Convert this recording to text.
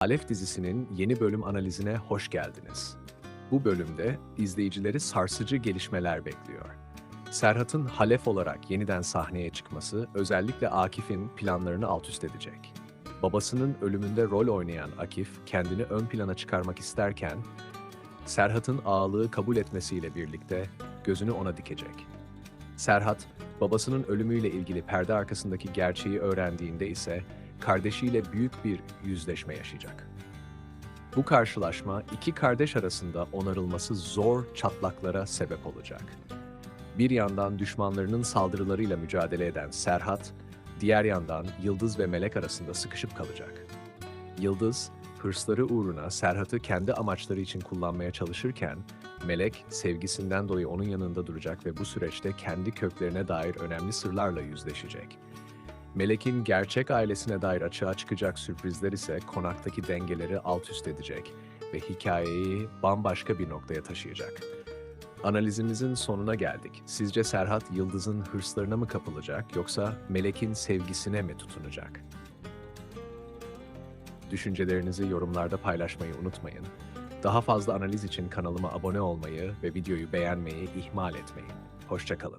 Alef dizisinin yeni bölüm analizine hoş geldiniz. Bu bölümde izleyicileri sarsıcı gelişmeler bekliyor. Serhat'ın Halef olarak yeniden sahneye çıkması özellikle Akif'in planlarını alt üst edecek. Babasının ölümünde rol oynayan Akif kendini ön plana çıkarmak isterken Serhat'ın ağalığı kabul etmesiyle birlikte gözünü ona dikecek. Serhat, babasının ölümüyle ilgili perde arkasındaki gerçeği öğrendiğinde ise kardeşiyle büyük bir yüzleşme yaşayacak. Bu karşılaşma iki kardeş arasında onarılması zor çatlaklara sebep olacak. Bir yandan düşmanlarının saldırılarıyla mücadele eden Serhat, diğer yandan Yıldız ve Melek arasında sıkışıp kalacak. Yıldız, hırsları uğruna Serhat'ı kendi amaçları için kullanmaya çalışırken, Melek sevgisinden dolayı onun yanında duracak ve bu süreçte kendi köklerine dair önemli sırlarla yüzleşecek. Melek'in gerçek ailesine dair açığa çıkacak sürprizler ise konaktaki dengeleri alt üst edecek ve hikayeyi bambaşka bir noktaya taşıyacak. Analizimizin sonuna geldik. Sizce Serhat Yıldız'ın hırslarına mı kapılacak yoksa Melek'in sevgisine mi tutunacak? Düşüncelerinizi yorumlarda paylaşmayı unutmayın. Daha fazla analiz için kanalıma abone olmayı ve videoyu beğenmeyi ihmal etmeyin. Hoşçakalın.